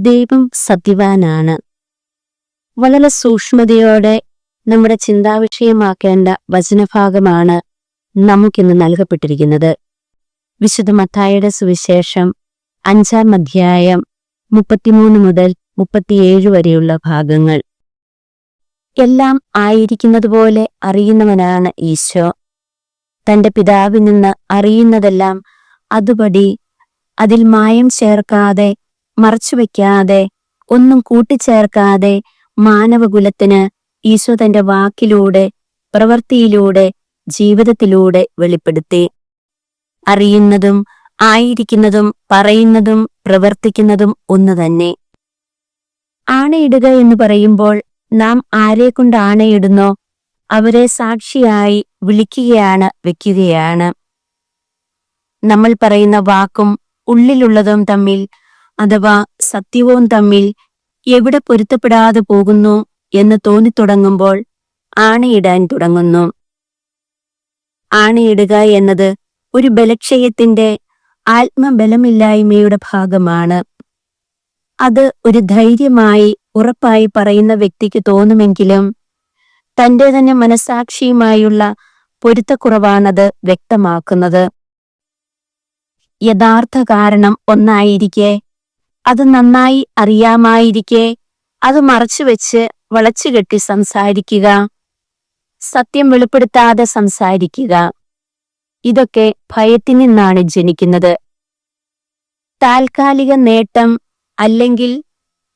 ദൈവം സത്യവാനാണ്. വളരെ സൂക്ഷ്മതയോടെ നമ്മുടെ ചിന്താവിഷയമാക്കേണ്ട വചനഭാഗമാണ് നമുക്കിന്ന് നൽകപ്പെട്ടിരിക്കുന്നത്. വിശുദ്ധ മത്തായുടെ സുവിശേഷം അഞ്ചാം അധ്യായം മുപ്പത്തിമൂന്ന് മുതൽ മുപ്പത്തിയേഴ് വരെയുള്ള ഭാഗങ്ങൾ. എല്ലാം ആയിരിക്കുന്നതുപോലെ അറിയുന്നവനാണ് ഈശോ. തന്റെ പിതാവിൽ നിന്ന് അറിയുന്നതെല്ലാം അതുപടി അതിൽ മായം ചേർക്കാതെ മറച്ചുവെക്കാതെ ഒന്നും കൂട്ടിച്ചേർക്കാതെ മാനവകുലത്തിന് ഈശോ തന്റെ വാക്കിലൂടെ പ്രവൃത്തിയിലൂടെ ജീവിതത്തിലൂടെ വെളിപ്പെടുത്തി. അറിയുന്നതും ആയിരിക്കുന്നതും പറയുന്നതും പ്രവർത്തിക്കുന്നതും ഒന്ന് തന്നെ. ആണയിടുക എന്ന് പറയുമ്പോൾ നാം ആരെക്കൊണ്ട് ആണയിടുന്നോ അവരെ സാക്ഷിയായി വിളിക്കുകയാണ് വെക്കുകയാണ്. നമ്മൾ പറയുന്ന വാക്കും ഉള്ളിലുള്ളതും തമ്മിൽ അഥവാ സത്യവും തമ്മിൽ എവിടെ പൊരുത്തപ്പെടാതെ പോകുന്നു എന്ന് തോന്നിത്തുടങ്ങുമ്പോൾ ആണയിടാൻ തുടങ്ങുന്നു. ആണയിടുക എന്നത് ഒരു ബലക്ഷയത്തിന്റെ ആത്മബലമില്ലായ്മയുടെ ഭാഗമാണ്. അത് ഒരു ധൈര്യമായി ഉറപ്പായി പറയുന്ന വ്യക്തിക്ക് തോന്നുമെങ്കിലും തന്റെ തന്നെ മനസാക്ഷിയുമായുള്ള പൊരുത്തക്കുറവാണത് വ്യക്തമാക്കുന്നത്. യഥാർത്ഥ കാരണം ഒന്നായിരിക്കെ അത് നന്നായി അറിയാമായിരിക്കെ. അത് മറച്ചുവെച്ച് വളച്ചുകെട്ടി സംസാരിക്കുക. സത്യം വെളിപ്പെടുത്താതെ സംസാരിക്കുക. ഇതൊക്കെ ഭയത്തിൽ നിന്നാണ് ജനിക്കുന്നത്. താൽക്കാലിക നേട്ടം അല്ലെങ്കിൽ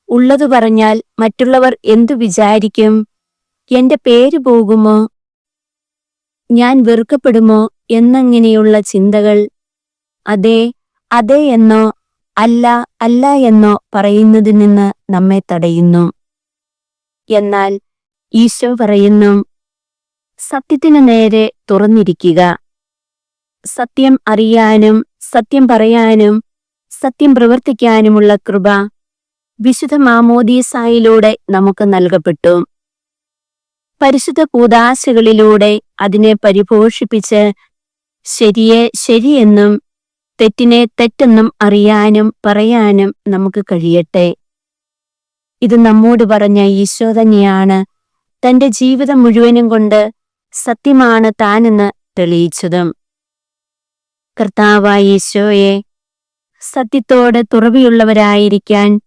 ഉള്ളതു പറഞ്ഞാൽ മറ്റുള്ളവർ എന്തു വിചാരിക്കും? എന്റെ പേര് പോകുമോ? ഞാൻ വെറുക്കപ്പെടുമോ? എന്നങ്ങനെയുള്ള ചിന്തകൾ. അതെ അതെ എന്നോ അല്ല അല്ല എന്നോ പറയുന്നതിൽ നിന്ന് നമ്മെ തടയുന്നു. എന്നാൽ ഈശോ പറയുന്നു സത്യത്തിനു നേരെ തുറന്നിരിക്കുക. സത്യം അറിയാനും സത്യം പറയാനും സത്യം പ്രവർത്തിക്കാനുമുള്ള കൃപ വിശുദ്ധ മാമോദീസായിലൂടെ നമുക്ക് നൽകപ്പെട്ടു. പരിശുദ്ധ കൂതാശകളിലൂടെ അതിനെ പരിപോഷിപ്പിച്ച് ശരിയെ ശരിയെന്നും തെറ്റിനെ തെറ്റെന്നും അറിയാനും പറയാനും നമുക്ക് കഴിയട്ടെ. ഇത് നമ്മോട് പറഞ്ഞ ഈശോ തന്നെയാണ്. തന്റെ ജീവിതം മുഴുവനും കൊണ്ട് സത്യമാണ് താനെന്ന് തെളിയിച്ചതും. കർത്താവായ ഈശോയെ സത്യത്തോട് തുറവിയുള്ളവരായിരിക്കാൻ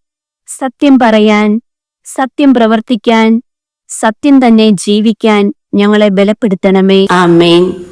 സത്യം പറയാൻ സത്യം പ്രവർത്തിക്കാൻ സത്യം തന്നെ ജീവിക്കാൻ ഞങ്ങളെ ബലപ്പെടുത്തണമേ. ആമേൻ.